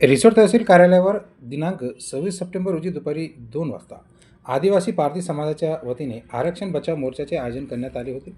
रिसोड तहसील कार्यालयावर दिनांक सव्वीस सप्टेंबर रोजी दुपारी दोन वाजता आदिवासी पारधी समाजाच्या वतीने आरक्षण बचाव मोर्चाचे आयोजन करण्यात आले होते.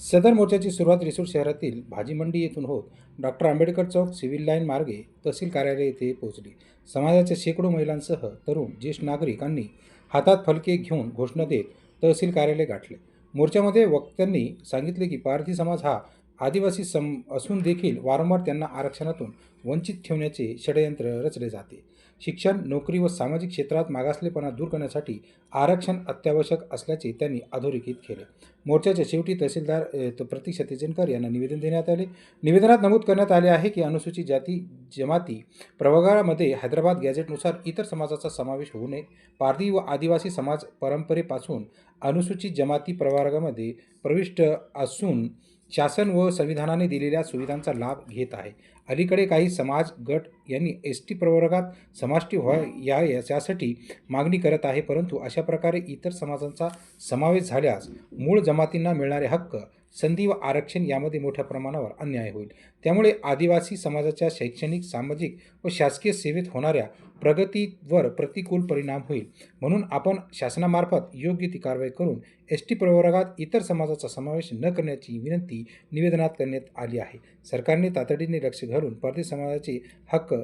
सदर मोर्चाची सुरुवात रिसोड शहरातील भाजी मंडी येथून होत डॉक्टर आंबेडकर चौक सिव्हिल लाईन मार्गे तहसील कार्यालय येथे पोहोचली. समाजाच्या शेकडो महिलांसह तरुण ज्येष्ठ नागरिकांनी हातात फलके घेऊन घोषणा देत तहसील कार्यालय गाठले. मोर्चामध्ये वक्त्यांनी सांगितले की पारधी समाज हा आदिवासी सम असून देखील वारंवार त्यांना आरक्षणातून वंचित ठेवण्याचे षडयंत्र रचले जाते. शिक्षण नोकरी व सामाजिक क्षेत्रात मागासलेपणा दूर करण्यासाठी आरक्षण अत्यावश्यक असल्याचे त्यांनी अधोरेखित केले. मोर्चाच्या शेवटी तहसीलदार प्रतीक सत्यजनकर यांना निवेदन देण्यात आले. निवेदनात नमूद करण्यात आले आहे की अनुसूचित जाती जमाती प्रवर्गामध्ये हैदराबाद गॅझेटनुसार इतर समाजाचा समावेश होऊ नये. पारधी व आदिवासी समाज परंपरेपासून अनुसूचित जमाती प्रवर्गामध्ये प्रविष्ट असून शासन व संविधानाने दिलेल्या सुविधांचा लाभ घेत आहे. अलीकडे काही समाज गट यांनी एस टी प्रवर्गात समाष्टी व्हा या यासाठी मागणी करत आहे परंतु अशा प्रकारे इतर समाजांचा समावेश झाल्यास मूळ जमातींना मिळणारे हक्क संधी व आरक्षण यामध्ये मोठ्या प्रमाणावर अन्याय होईल. त्यामुळे आदिवासी समाजाच्या शैक्षणिक सामाजिक व शासकीय सेवेत होणाऱ्या प्रगतीवर प्रतिकूल परिणाम होईल. म्हणून आपण शासनामार्फत योग्य ती कारवाई करून एस टी प्रवर्गात इतर समाजाचा समावेश न करण्याची विनंती निवेदनात करण्यात आली आहे. सरकारने तातडीने लक्ष घालून परदेश समाजाचे हक्क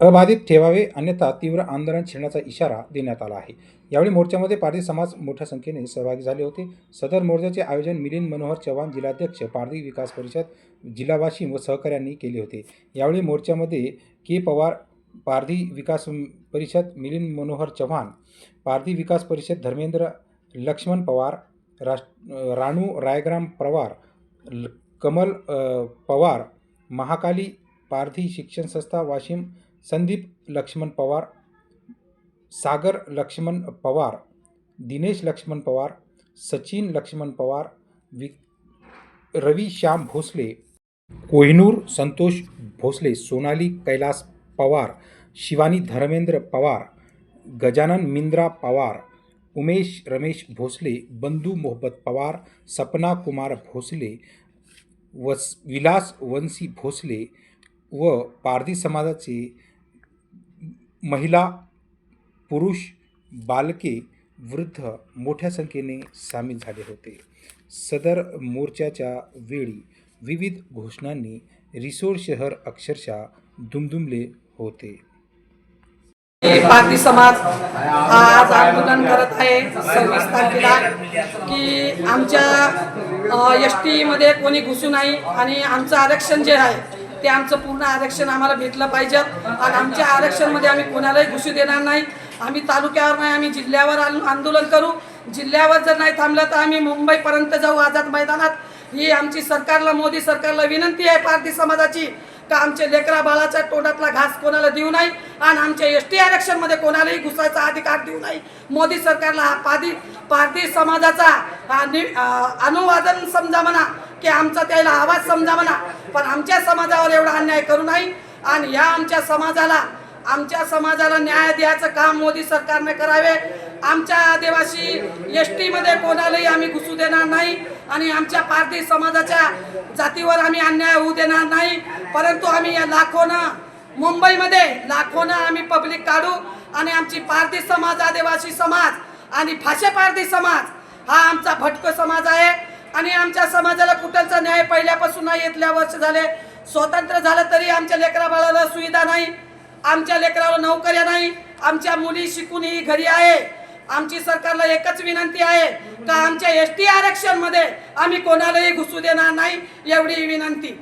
अबाधित ठेवावे अन्यथा तीव्र आंदोलन छेडण्याचा इशारा देण्यात आला आहे. यावेळी मोर्चामध्ये पारधी समाज मोठ्या संख्येने सहभागी झाले होते. सदर मोर्चाचे आयोजन मिलिंद मनोहर चव्हाण जिल्हाध्यक्ष पारधी विकास परिषद जिल्हा वाशिम व सहकाऱ्यांनी केले होते. यावेळी मोर्चामध्ये के पवार पारधी विकास परिषद मिलिंद मनोहर चव्हाण पारधी विकास परिषद धर्मेंद्र लक्ष्मण पवार राष्ट्र राणू रायग्राम पवार ल- कमल पवार महाकाली पारधी शिक्षण संस्था वाशिम संदीप लक्ष्मण पवार सागर लक्ष्मण पवार दिनेश लक्ष्मण पवार सचिन लक्ष्मण पवार वि रवी श्याम भोसले कोहिनूर संतोष भोसले सोनाली कैलास पवार शिवानी धर्मेंद्र पवार गजानन मिंद्रा पवार उमेश रमेश भोसले बंधू मोहब्बत पवार सपना कुमार भोसले वस विलास वंशी भोसले व पारधी समाजाचे महिला पुरुष बालके वृद्ध मोठ्या संख्येने सामील झाले होते. सदर मोर्चाच्या वेळी विविध घोषणांनी रिसोड शहर अक्षरशः दुमदुमले होते. पारधी समाज हा आज आंदोलन करत आहे सव्वीस तारखेला की आमच्या एस टीमध्ये कोणी घुसू नाही आणि आमचं आरक्षण जे आहे ते आमचं पूर्ण आरक्षण आम्हाला भेटलं पाहिजे. आणि आमच्या आरक्षणमध्ये आम्ही कोणालाही घुसू देणार नाही. आम्ही तालुक्यावर नाही आम्ही जिल्ह्यावर आंदोलन करू. जिल्ह्यावर जर नाही थांबलं तर आम्ही मुंबईपर्यंत जाऊ आझाद मैदानात. ही आमची सरकारला मोदी सरकारला विनंती आहे पारधी समाजाची का आमच्या लेकरा बाळाच्या तोंडातला घास कोणाला देऊ नाही आणि आमच्या एस टी आरक्षणमध्ये कोणालाही घुसायचा अधिकार देऊ नाही मोदी सरकारला हा पारधी पारधी समाजाचा अनुवादन समजा म्हणा की आमचा त्याला आवाज समजा म्हणा पण आमच्या समाजावर एवढा अन्याय करू नाही. आणि या आमच्या समाजाला आमच्या समाजाला न्याय द्यायचं काम मोदी सरकारने करावे. आमच्या आदिवासी एस टीमध्ये कोणालाही आम्ही घुसू देणार नाही. आणि आमच्या पारधी समाजाच्या जातीवर आम्ही अन्याय होऊ देणार नाही. परंतु आम्ही या लाखोनं मुंबईमध्ये लाखोनं आम्ही पब्लिक काढू. आणि आमची पारधी समाज आदिवासी समाज आणि फाशे पारधी समाज हा आमचा भटक समाज आहे. आणि आमच्या समाजाला कुठलचा न्याय पहिल्यापासून नाही इथल्या वर्ष झाले. स्वतंत्र झालं तरी आमच्या लेकरा बाळाला सुविधा नाही. आमच्या लेकराला नोकऱ्या नाही. आमच्या मुली शिकूनही घरी आहे. आमची सरकारला एकच विनंती आहे का आमच्या एस टी आरक्षणमध्ये आम्ही कोणालाही घुसू देणार नाही एवढी विनंती.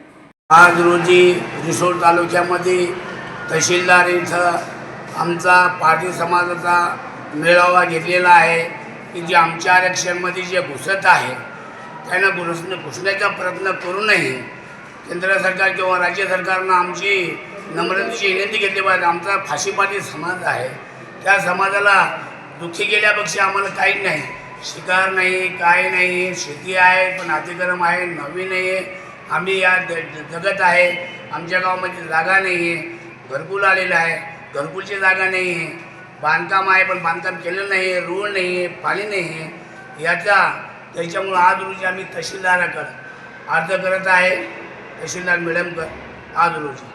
आज रोजी रिसोड तालुक्यामध्ये तहसीलदार इथं आमचा पाटील समाजाचा मेळावा घेतलेला आहे की जे आमच्या आरक्षणमध्ये जे घुसत आहे त्यांना घुस घुसण्याचा प्रयत्न करू नये. केंद्र सरकार किंवा राज्य सरकारनं आमची नम्रतेची विनंती घेतली पाहिजे. आमचा फाशीपाटी समाज आहे. त्या समाजाला दुःखी गेल्यापेक्षा आम्हाला काही नाही. शिकार नाही काय नाही. शेती आहे पण अतिक्रम आहे नवीन आहे. आम्ही या द- जगत आहे. आमच्या गावामध्ये जागा नाही आहे. घरकुल आलेलं आहे. घरकुलची जागा नाही आहे. बांधकाम आहे पण बांधकाम केलेलं नाही आहे. रोड नाही आहे. पाणी नाही आहे. याचा त्याच्यामुळं आज रोजी आम्ही तहसीलदाराकडं अर्ज करत आहे. तहसीलदार मॅडमकडं आज रोजी.